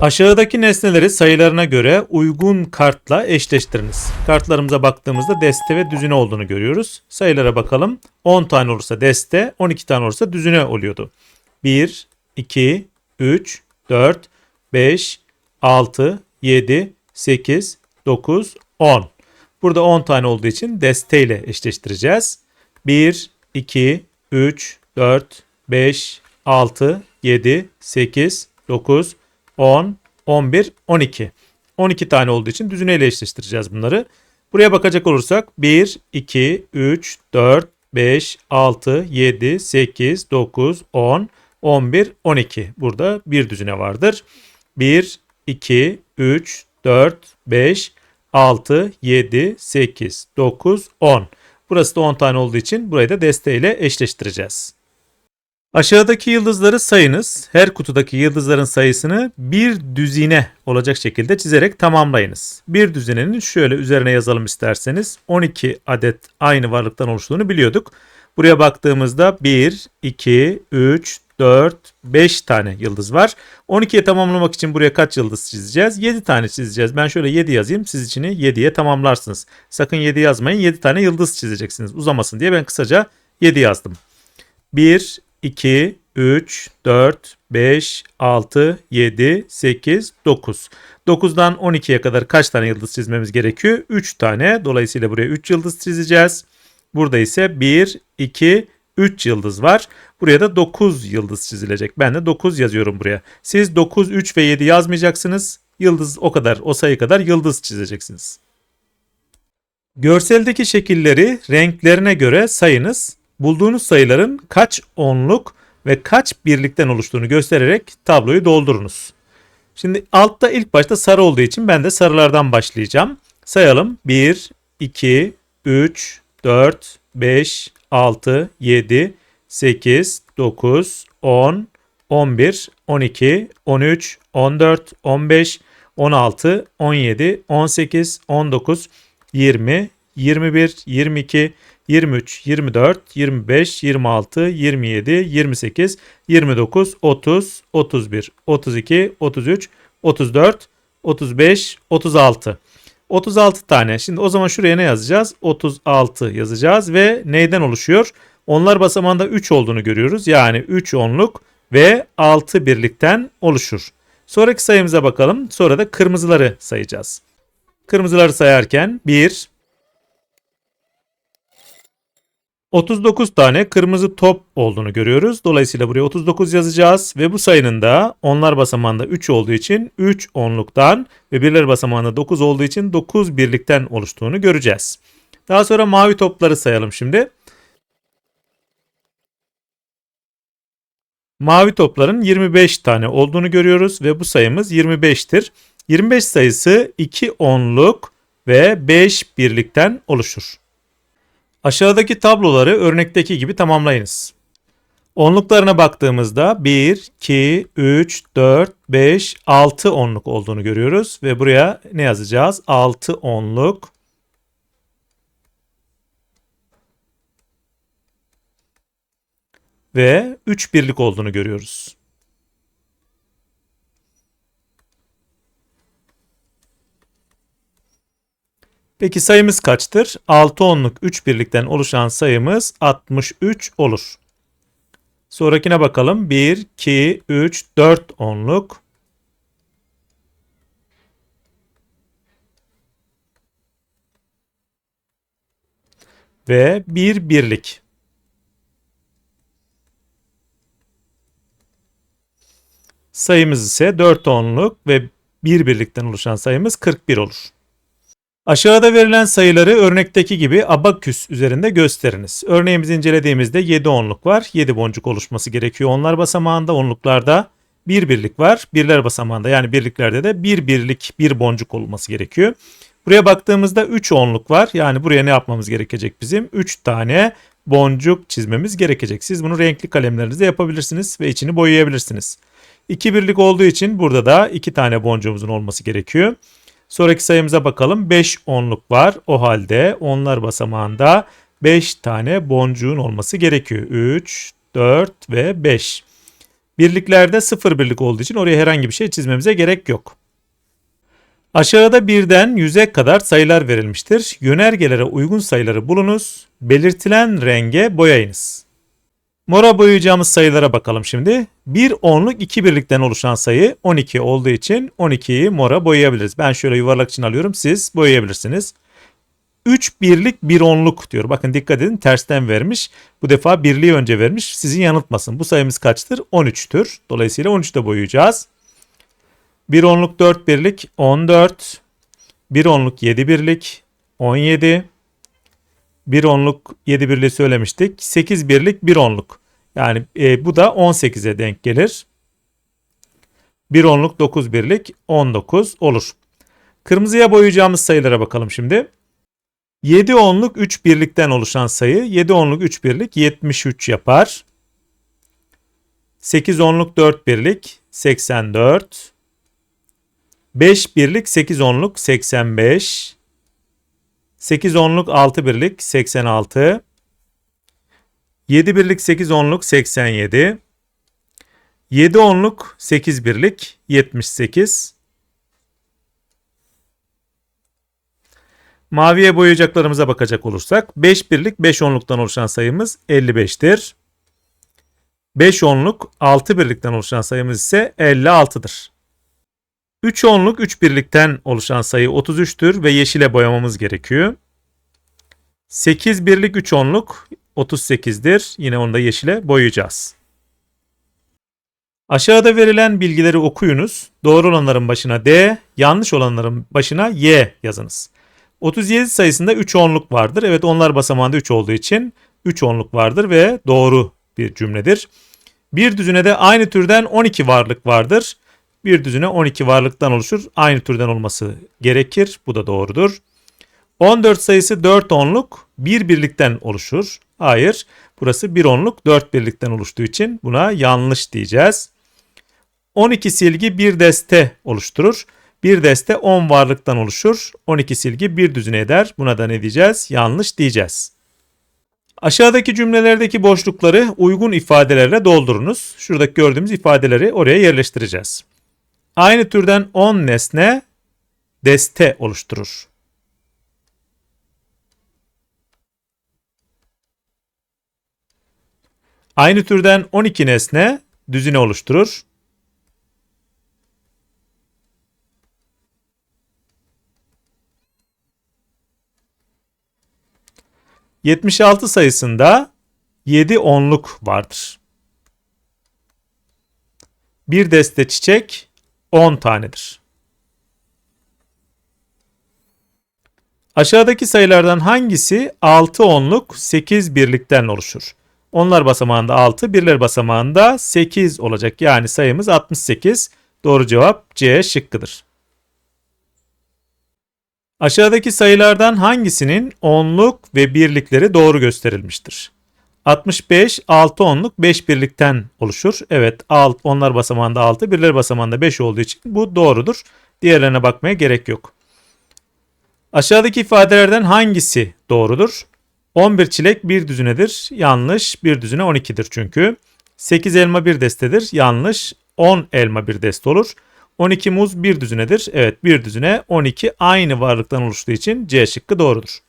Aşağıdaki nesneleri sayılarına göre uygun kartla eşleştiriniz. Kartlarımıza baktığımızda deste ve düzine olduğunu görüyoruz. Sayılara bakalım. 10 tane olursa deste, 12 tane olursa düzine oluyordu. 1, 2, 3, 4, 5, 6, 7, 8, 9, 10. Burada 10 tane olduğu için deste ile eşleştireceğiz. 1, 2, 3, 4, 5, 6, 7, 8, 9, 10, 11, 12. 12 tane olduğu için düzineyle eşleştireceğiz bunları. Buraya bakacak olursak 1, 2, 3, 4, 5, 6, 7, 8, 9, 10, 11, 12. Burada bir düzine vardır. 1, 2, 3, 4, 5, 6, 7, 8, 9, 10. Burası da 10 tane olduğu için burayı da desteğiyle eşleştireceğiz. Aşağıdaki yıldızları sayınız. Her kutudaki yıldızların sayısını bir düzine olacak şekilde çizerek tamamlayınız. Bir düzinenin şöyle üzerine yazalım isterseniz 12 adet aynı varlıktan oluştuğunu biliyorduk. Buraya baktığımızda 1, 2, 3, 4, 5 tane yıldız var. 12'ye tamamlamak için buraya kaç yıldız çizeceğiz? 7 tane çizeceğiz. Ben şöyle 7 yazayım. Siz içini 7'ye tamamlarsınız. Sakın 7 yazmayın. 7 tane yıldız çizeceksiniz. Uzamasın diye ben kısaca 7 yazdım. 1, 2, 3, 4, 5, 6, 7, 8, 9. 9'dan 12'ye kadar kaç tane yıldız çizmemiz gerekiyor? 3 tane. Dolayısıyla buraya 3 yıldız çizeceğiz. Burada ise 1, 2, 3 yıldız var. Buraya da 9 yıldız çizilecek. Ben de 9 yazıyorum buraya. Siz 9, 3 ve 7 yazmayacaksınız. Yıldız o kadar, o sayı kadar yıldız çizeceksiniz. Görseldeki şekilleri renklerine göre sayınız. Bulduğunuz sayıların kaç onluk ve kaç birlikten oluştuğunu göstererek tabloyu doldurunuz. Şimdi altta ilk başta sarı olduğu için ben de sarılardan başlayacağım. Sayalım. 1, 2, 3, 4, 5, 6, 7, 8, 9, 10, 11, 12, 13, 14, 15, 16, 17, 18, 19, 20, 21, 22, 23, 24, 25, 26, 27, 28, 29, 30, 31, 32, 33, 34, 35, 36. 36 tane. Şimdi o zaman şuraya ne yazacağız? 36 yazacağız ve neyden oluşuyor? Onlar basamağında 3 olduğunu görüyoruz. Yani 3 onluk ve 6 birlikten oluşur. Sonraki sayımıza bakalım. Sonra da kırmızıları sayacağız. Kırmızıları sayarken 1, 39 tane kırmızı top olduğunu görüyoruz. Dolayısıyla buraya 39 yazacağız ve bu sayının da onlar basamağında 3 olduğu için 3 onluktan ve birler basamağında 9 olduğu için 9 birlikten oluştuğunu göreceğiz. Daha sonra mavi topları sayalım şimdi. Mavi topların 25 tane olduğunu görüyoruz ve bu sayımız 25'tir. 25 sayısı 2 onluk ve 5 birlikten oluşur. Aşağıdaki tabloları örnekteki gibi tamamlayınız. Onluklarına baktığımızda 1, 2, 3, 4, 5, 6 onluk olduğunu görüyoruz. Ve buraya ne yazacağız? 6 onluk. Ve 3 birlik olduğunu görüyoruz. Peki sayımız kaçtır? 6 onluk 3 birlikten oluşan sayımız 63 olur. Sonrakine bakalım. 1, 2, 3, 4 onluk. Ve 1 birlik. Sayımız ise 4 onluk ve 1 birlikten oluşan sayımız 41 olur. Aşağıda verilen sayıları örnekteki gibi abaküs üzerinde gösteriniz. Örneğimizi incelediğimizde 7 onluk var. 7 boncuk oluşması gerekiyor. Onlar basamağında onluklarda bir birlik var. Birler basamağında yani birliklerde de bir birlik bir boncuk olması gerekiyor. Buraya baktığımızda 3 onluk var. Yani buraya ne yapmamız gerekecek bizim? 3 tane boncuk çizmemiz gerekecek. Siz bunu renkli kalemlerinizde yapabilirsiniz ve içini boyayabilirsiniz. 2 birlik olduğu için burada da 2 tane boncuğumuzun olması gerekiyor. Sonraki sayımıza bakalım. 5 onluk var. O halde onlar basamağında 5 tane boncuğun olması gerekiyor. 3, 4 ve 5. Birliklerde sıfır birlik olduğu için oraya herhangi bir şey çizmemize gerek yok. Aşağıda birden yüze kadar sayılar verilmiştir. Yönergelere uygun sayıları bulunuz. Belirtilen renge boyayınız. Mora boyayacağımız sayılara bakalım şimdi. Bir onluk iki birlikten oluşan sayı 12 olduğu için 12'yi mora boyayabiliriz. Ben şöyle yuvarlak için alıyorum. Siz boyayabilirsiniz. 3 birlik bir onluk diyor. Bakın dikkat edin tersten vermiş. Bu defa birliği önce vermiş. Sizin yanıltmasın. Bu sayımız kaçtır? 13'tür. Dolayısıyla 13'te boyayacağız. Bir onluk 4 birlik 14. Bir onluk 7 birlik 17. Bir onluk 7 birliği söylemiştik. 8 birlik bir onluk. Yani e, bu da 18'e denk gelir. Bir onluk 9 birlik 19 olur. Kırmızıya boyayacağımız sayılara bakalım şimdi. 7 onluk 3 birlikten oluşan sayı 7 onluk 3 birlik 73 yapar. 8 onluk 4 birlik 84. 5 birlik 8 onluk 85. 8 onluk 6 birlik 86. 7 birlik 8 onluk 87. 7 onluk 8 birlik 78. Maviye boyayacaklarımıza bakacak olursak 5 birlik 5 onluktan oluşan sayımız 55'tir. 5 onluk 6 birlikten oluşan sayımız ise 56'dır. 3 onluk 3 birlikten oluşan sayı 33'tür ve yeşile boyamamız gerekiyor. 8 birlik 3 onluk 38'dir. Yine onu da yeşile boyayacağız. Aşağıda verilen bilgileri okuyunuz. Doğru olanların başına D, yanlış olanların başına Y yazınız. 37 sayısında 3 onluk vardır. Evet onlar basamağında 3 olduğu için 3 onluk vardır ve doğru bir cümledir. Bir düzinede aynı türden 12 varlık vardır. Bir düzine 12 varlıktan oluşur. Aynı türden olması gerekir. Bu da doğrudur. 14 sayısı 4 onluk bir birlikten oluşur. Hayır. Burası bir onluk 4 birlikten oluştuğu için buna yanlış diyeceğiz. 12 silgi bir deste oluşturur. Bir deste 10 varlıktan oluşur. 12 silgi bir düzine eder. Buna da ne diyeceğiz? Yanlış diyeceğiz. Aşağıdaki cümlelerdeki boşlukları uygun ifadelerle doldurunuz. Şuradaki gördüğümüz ifadeleri oraya yerleştireceğiz. Aynı türden 10 nesne deste oluşturur. Aynı türden 12 nesne düzine oluşturur. ...76 sayısında 7 onluk vardır. Bir deste çiçek 10 tanedir. Aşağıdaki sayılardan hangisi 6 onluk 8 birlikten oluşur? Onlar basamağında 6, birler basamağında 8 olacak. Yani sayımız 68. Doğru cevap C şıkkıdır. Aşağıdaki sayılardan hangisinin onluk ve birlikleri doğru gösterilmiştir? 65 6 onluk 5 birlikten oluşur. Evet alt, onlar basamağında 6 birler basamağında 5 olduğu için bu doğrudur. Diğerlerine bakmaya gerek yok. Aşağıdaki ifadelerden hangisi doğrudur? 11 çilek bir düzinedir. Yanlış. Bir düzine 12'dir çünkü. 8 elma bir destedir. Yanlış. 10 elma bir deste olur. 12 muz bir düzinedir. Evet bir düzine 12 aynı varlıktan oluştuğu için C şıkkı doğrudur.